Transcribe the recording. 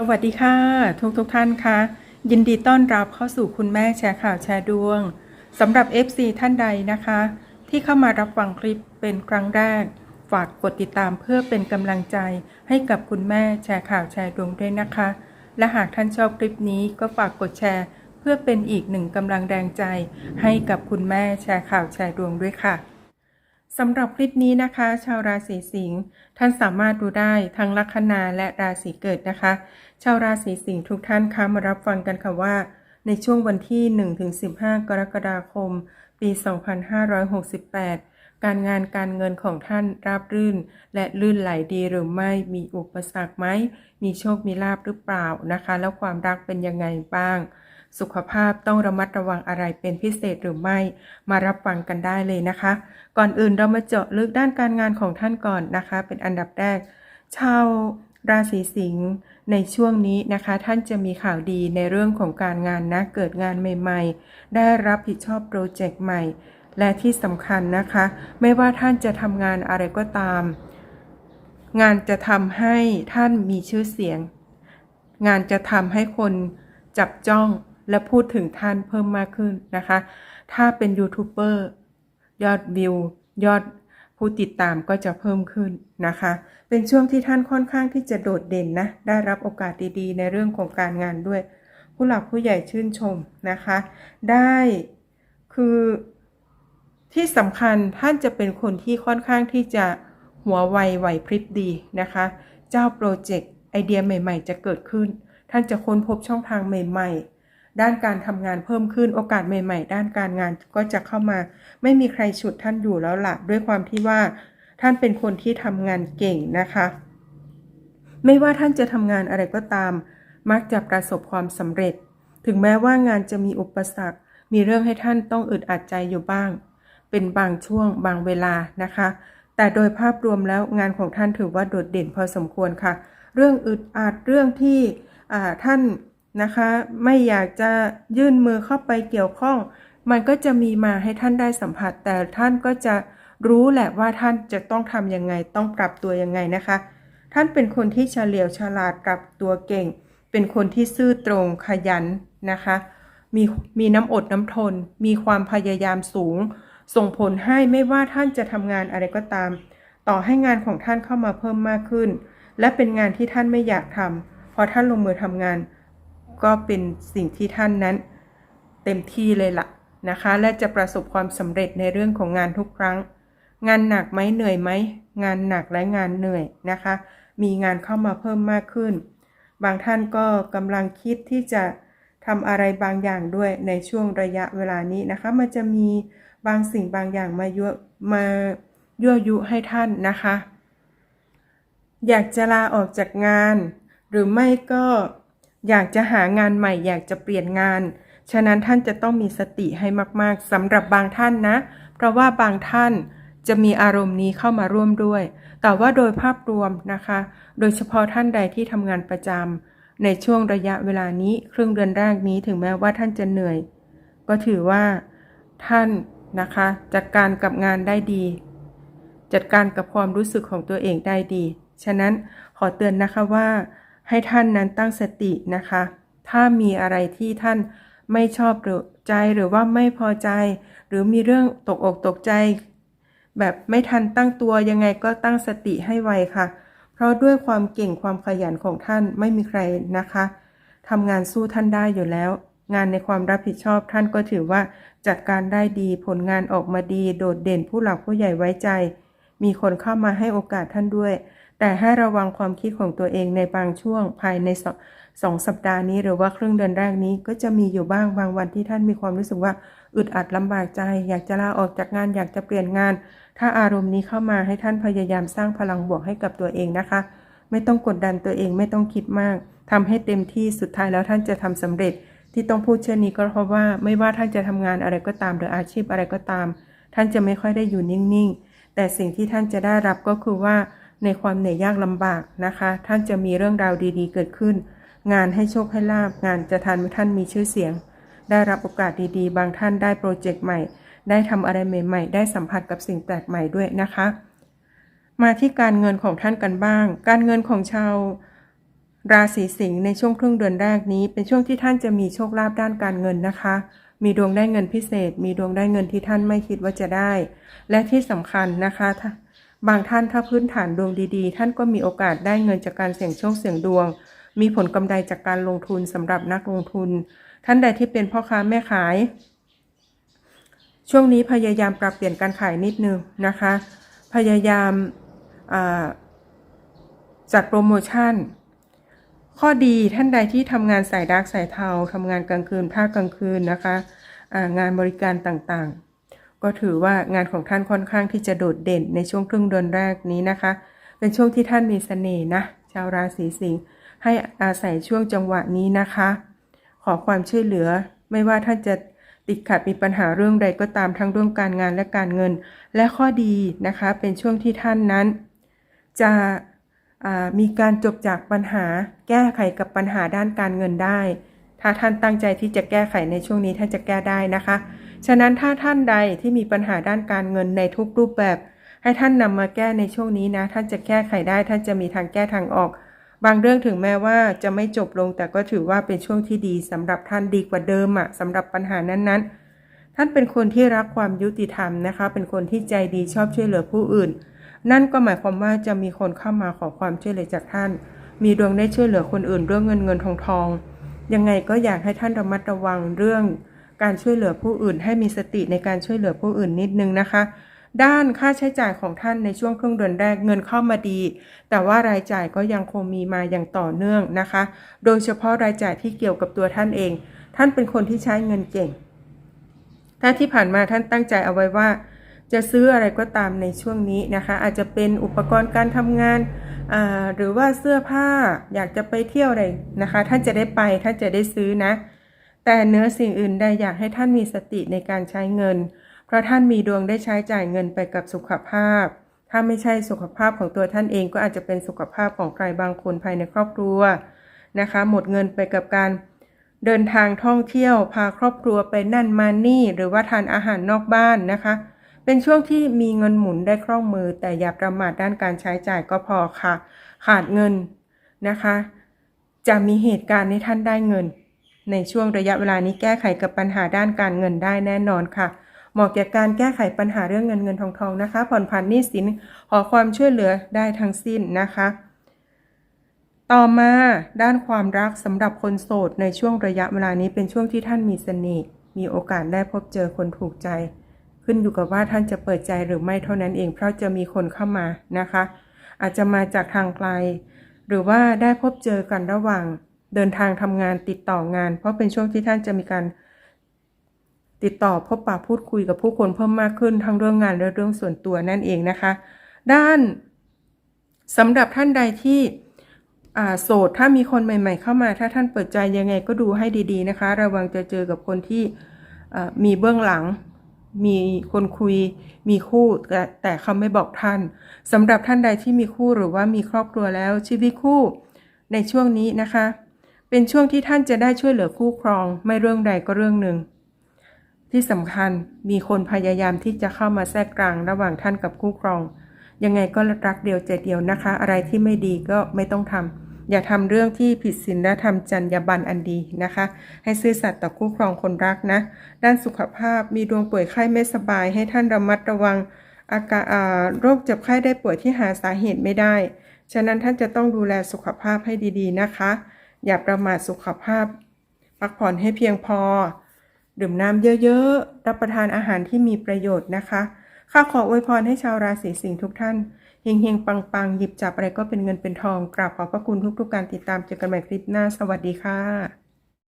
สวัสดีค่ะ ทุกทุกท่านค่ะยินดีต้อนรับเข้าสู่คุณแม่แชร์ข่าวแชร์ดวงสำหรับ FC ท่านใดนะคะ ที่เข้ามารับฟังคลิปเป็นครั้งแรก ฝากกดติดตามเพื่อเป็นกำลังใจให้กับคุณแม่แชร์ข่าวแชร์ดวงด้วยนะคะ และหากท่านชอบคลิปนี้ก็ฝากกดแชร์ เพื่อเป็นอีกหนึ่งกำลังแรงใจ ให้กับคุณแม่แชร์ข่าวแชร์ดวงด้วยค่ะ สำหรับคลิปนี้นะคะ ชาวราศีสิงห์ท่านสามารถดูได้ทั้งลัคนาและราศีเกิดนะคะ ชาวราศีสิงห์ทุกท่านคะมารับฟังกันค่ะว่า ในช่วงวันที่ 1-15 กรกฎาคม ปี 2568 การงานการเงินของท่านราบรื่น และลื่นไหลดีหรือไม่มีอุปสรรคไหมมีโชคมีลาบหรือเปล่านะคะ แล้วความรักเป็นยังไงบ้าง สุขภาพต้องระมัดระวังอะไรเป็นพิเศษหรือไม่ มารับฟังกันได้เลยนะคะ ก่อนอื่นเรามาเจาะลึกด้านการงานของท่านก่อนนะคะ เป็นอันดับแรก ชาวราศีสิงห์ในช่วงนี้นะคะ ท่านจะมีข่าวดีในเรื่องของการงานนะ เกิดงานใหม่ ๆ ได้รับผิดชอบโปรเจกต์ใหม่ และที่สำคัญนะคะ ไม่ว่าท่านจะทำงานอะไรก็ตาม งานจะทำให้ท่านมีชื่อเสียง งานจะทำให้คนจับจ้อง และพูดถึงท่านเพิ่มมากขึ้นนะคะ ถ้าเป็นยูทูบเบอร์ยอดวิวยอดผู้ติดตามก็จะเพิ่มขึ้นนะคะ เป็นช่วงที่ท่านค่อนข้างที่จะโดดเด่นนะ ได้รับโอกาสดีๆ ในเรื่องของการงานด้วย ผู้หลักผู้ใหญ่ชื่นชมนะคะ ได้คือที่สำคัญท่านจะเป็นคนที่ค่อนข้างที่จะหัวไวไหวพริบดีนะคะ เจ้าโปรเจกต์ไอเดียใหม่ ๆ จะเกิดขึ้น ท่านจะค้นพบช่องทางใหม่ ๆ ด้านการทำงานเพิ่มขึ้นโอกาสใหม่ ๆ ด้านการงานก็จะเข้ามา ไม่มีใครฉุดท่านอยู่แล้วล่ะ ด้วยความที่ว่า ท่านเป็นคนที่ทำงานเก่งนะคะ ไม่ว่าท่านจะทำงานอะไรก็ตาม มักจะประสบความสำเร็จ ถึงแม้ว่างานจะมีอุปสรรค มีเรื่องให้ท่านต้องอึดอัดใจอยู่บ้าง เป็นบางช่วงบางเวลานะคะ แต่โดยภาพรวมแล้วงานของท่านถือว่าโดดเด่นพอสมควรค่ะ เรื่องอึดอัดเรื่องที่ท่าน นะคะ ไม่อยากจะยื่นมือเข้าไปเกี่ยวข้อง มันก็จะมีมาให้ท่านได้สัมผัส แต่ท่านก็จะรู้แหละว่าท่านจะต้องทำยังไง ต้องปรับตัวยังไงนะคะ ท่านเป็นคนที่เฉลียวฉลาดปรับตัวเก่ง เป็นคนที่ซื่อตรงขยันนะคะ มีมีน้ำอดน้ำทน มีความพยายามสูง ส่งผลให้ไม่ว่าท่านจะทำงานอะไรก็ตาม ต่อให้งานของท่านเข้ามาเพิ่มมากขึ้น และเป็นงานที่ท่านไม่อยากทำพอท่านลงมือทำงาน ก็เป็นสิ่งที่ท่านนั้น เต็มที่เลยล่ะนะคะ และจะประสบความสำเร็จในเรื่องของงานทุกครั้ง งานหนักไหมเหนื่อยไหมงานหนักและงานเหนื่อยนะคะ มีงานเข้ามาเพิ่มมากขึ้น บางท่านก็กำลังคิดที่จะทำอะไรบางอย่างด้วยในช่วงระยะเวลานี้นะคะ มันจะมีบางสิ่งบางอย่างมายั่วมายั่วยุให้ท่านนะคะ อยากจะลาออกจากงาน หรือไม่ก็ อยากจะหางานใหม่อยากจะเปลี่ยนงาน ฉะนั้นท่านจะต้องมีสติให้มากๆสำหรับบางท่านนะ เพราะว่าบางท่านจะมีอารมณ์นี้เข้ามาร่วมด้วย แต่ว่าโดยภาพรวมนะคะ โดยเฉพาะท่านใดที่ทำงานประจำในช่วงระยะเวลานี้ครึ่งเดือนแรกนี้ถึงแม้ว่าท่านจะเหนื่อย ก็ถือว่าท่านนะคะจัดการกับงานได้ดี จัดการกับความรู้สึกของตัวเองได้ดี ฉะนั้นขอเตือนนะคะว่า ให้ท่านนั้นตั้งสตินะคะ ถ้ามีอะไรที่ท่านไม่ชอบหรือใจหรือว่าไม่พอใจ หรือมีเรื่องตกอกตกใจ แบบไม่ทันตั้งตัวยังไงก็ตั้งสติให้ไวค่ะ เพราะด้วยความเก่งความขยันของท่านไม่มีใครนะคะทำงานสู้ท่านได้อยู่แล้ว งานในความรับผิดชอบท่านก็ถือว่าจัดการได้ดีผลงานออกมาดี โดดเด่นผู้หลักผู้ใหญ่ไว้ใจ มีคนเข้ามาให้โอกาสท่านด้วย แต่ให้ระวังความคิดของตัวเองในบางช่วงภายในสองสองสัปดาห์นี้ หรือว่าครึ่งเดือนแรกนี้ก็จะมีอยู่บ้างบางวันที่ท่านมีความรู้สึกว่าอึดอัดลำบากใจ อยากจะลาออกจากงานอยากจะเปลี่ยนงาน ถ้าอารมณ์นี้เข้ามาให้ท่านพยายามสร้างพลังบวกให้กับตัวเองนะคะ ไม่ต้องกดดันตัวเองไม่ต้องคิดมากทำให้เต็มที่สุดท้ายแล้วท่านจะทำสำเร็จ ที่ต้องพูดเช่นนี้ก็เพราะว่าไม่ว่าท่านจะทำงานอะไรก็ตามหรืออาชีพอะไรก็ตาม ท่านจะไม่ค่อยได้อยู่นิ่งๆ แต่สิ่งที่ท่านจะได้รับก็คือว่าในความเหนื่อยยากลำบากนะคะ ท่านจะมีเรื่องราวดีๆ เกิดขึ้น งานให้โชคให้ลาบงานจะทำให้ท่านมีชื่อเสียง ได้รับโอกาสดีๆ บางท่านได้โปรเจกต์ใหม่ ได้ทำอะไรใหม่ ๆ ได้สัมผัสกับสิ่งแปลกใหม่ด้วยนะคะ มาที่การเงินของท่านกันบ้าง การเงินของชาวราศีสิงห์ในช่วงครึ่งเดือนแรกนี้ เป็นช่วงที่ท่านจะมีโชคลาภด้านการเงินนะคะ มีดวงได้เงินพิเศษ มีดวงได้เงินที่ท่านไม่คิดว่าจะได้ และที่สำคัญนะคะบางท่านถ้าพื้นฐานดวงดีๆ ท่านก็มีโอกาสได้เงินจากการเสี่ยงโชคเสี่ยงดวง มีผลกำไรจากการลงทุนสำหรับนักลงทุน ท่านใดที่เป็นพ่อค้าแม่ขาย ช่วงนี้พยายามปรับเปลี่ยนการขายนิดนึงนะคะ พยายามาจัดโปรโมชั่น ข้อดีท่านใดที่ทำงานสายดาร์กสายเทาทำงานกลางคืนภาคกลางคืนนะคะางานบริการต่างๆ ก็ถือว่างานของท่านค่อนข้างที่จะโดดเด่นในช่วงครึ่งเดือนแรกนี้นะคะ เป็นช่วงที่ท่านมีเสน่ห์นะ ชาวราศีสิงห์ให้อาศัยช่วงจังหวะนี้นะคะ ขอความช่วยเหลือไม่ว่าท่านจะติดขัดมีปัญหาเรื่องใดก็ตามทั้งเรื่องการงานและการเงิน และข้อดีนะคะ เป็นช่วงที่ท่านนั้น จะ มีการจบจากปัญหาแก้ไขกับปัญหาด้านการเงินได้ ถ้าท่านตั้งใจที่จะแก้ไขในช่วงนี้ท่านจะแก้ได้นะคะ ฉะนั้นถ้าท่านใดที่มีปัญหาด้านการเงินในทุกรูปแบบ ให้ท่านนำมาแก้ในช่วงนี้นะ ท่านจะแก้ไขได้ ท่านจะมีทางแก้ทางออก บางเรื่องถึงแม้ว่าจะไม่จบลง แต่ก็ถือว่าเป็นช่วงที่ดีสำหรับท่านดีกว่าเดิมอะสำหรับปัญหานั้นๆ ท่านเป็นคนที่รักความยุติธรรมนะคะ เป็นคนที่ใจดีชอบช่วยเหลือผู้อื่น นั่นก็หมายความว่าจะมีคนเข้ามาขอความช่วยเหลือจากท่าน มีดวงได้ช่วยเหลือคนอื่นเรื่องเงินเงินทองทอง ยังไงก็อยากให้ท่านระมัดระวังเรื่อง การช่วยเหลือผู้อื่น ให้มีสติในการช่วยเหลือผู้อื่นนิดนึงนะคะ ด้านค่าใช้จ่ายของท่านในช่วงครึ่งเดือนแรกเงินเข้ามาดี แต่ว่ารายจ่ายก็ยังคงมีมาอย่างต่อเนื่องนะคะ โดยเฉพาะรายจ่ายที่เกี่ยวกับตัวท่านเอง ท่านเป็นคนที่ใช้เงินเก่ง ถ้าที่ผ่านมาท่านตั้งใจเอาไว้ว่า จะซื้ออะไรก็ตามในช่วงนี้นะคะ อาจจะเป็นอุปกรณ์การทำงานหรือว่าเสื้อผ้าอยากจะไปเที่ยวอะไรนะคะ ท่านจะได้ไปท่านจะได้ซื้อนะ แต่เนื้อสิ่งอื่นใดอยากให้ท่านมีสติในการใช้เงิน เพราะท่านมีดวงได้ใช้จ่ายเงินไปกับสุขภาพ ถ้าไม่ใช่สุขภาพของตัวท่านเองก็อาจจะเป็นสุขภาพของใครบางคนภายในครอบครัวนะคะ หมดเงินไปกับการ เดินทางท่องเที่ยว พาครอบครัวไปนั่นมานี่ หรือว่าทานอาหารนอกบ้านนะคะ เป็นช่วงที่มีเงินหมุนได้คล่องมือ แต่อย่าประมาทด้านการใช้จ่ายก็พอค่ะ ขาดเงินนะคะ จะมีเหตุการณ์ให้ท่านได้เงิน ในช่วงระยะเวลานี้แก้ไขกับปัญหาด้านการเงินได้แน่นอนค่ะเหมาะแก่การแก้ไขปัญหาเรื่องเงินเงินทองทองนะคะ ผ่อนผันหนี้สินขอความช่วยเหลือได้ทั้งสิ้นนะคะ ต่อมาด้านความรักสำหรับคนโสดในช่วงระยะเวลานี้เป็นช่วงที่ท่านมีเสน่ห์มีโอกาสได้พบเจอคนถูกใจ ขึ้นอยู่กับว่าท่านจะเปิดใจหรือไม่เท่านั้นเอง เพราะจะมีคนเข้ามานะคะ อาจจะมาจากทางไกล หรือว่าได้พบเจอกันระหว่าง เดินทางทำงานติดต่องาน เพราะเป็นช่วงที่ท่านจะมีการ ติดต่อพบปะพูดคุยกับผู้คนเพิ่มมากขึ้นทั้งเรื่องงานและเรื่องส่วนตัวนั่นเองนะคะ ด้านสำหรับท่านใดที่ โสดถ้ามีคนใหม่ ๆ เข้ามา ถ้าท่านเปิดใจยังไงก็ดูให้ดีๆนะคะ ระวังจะเจอกับคนที่มีเบื้องหลัง มีคนคุย มีคู่แต่แต่เขาไม่บอกท่านสำหรับท่านใดที่มีคู่หรือว่ามีครอบครัวแล้วชีวิตคู่ในช่วงนี้นะคะ เป็นช่วงที่ท่านจะได้ช่วยเหลือคู่ครอง ไม่เรื่องใดก็เรื่องหนึ่ง ที่สำคัญมีคนพยายามที่จะเข้ามาแทรกกลางระหว่างท่านกับคู่ครอง ยังไงก็รักเดียวใจเดียวนะคะ อะไรที่ไม่ดีก็ไม่ต้องทำอย่าทำเรื่องที่ผิดศีลและทำจรรยาบรรณอันดีนะคะ ให้ซื่อสัตย์ต่อคู่ครองคนรักนะ ด้านสุขภาพมีดวงป่วยไข้ไม่สบาย ให้ท่านระมัดระวังอาการโรคเจ็บไข้ได้ป่วยที่หาสาเหตุไม่ได้ ฉะนั้นท่านจะต้องดูแลสุขภาพให้ดีๆนะคะ อย่าประมาทสุขภาพ พักผ่อนให้เพียงพอ ดื่มน้ำเยอะๆ รับประทานอาหารที่มีประโยชน์นะคะ ข้าขออวยพรให้ชาวราศีสิงห์ทุกท่านเฮงเฮงปังปังหยิบจับอะไรก็เป็นเงินเป็นทอง กราบขอบพระคุณทุกๆการติดตามเจอกันใหม่คลิปหน้า สวัสดีค่ะ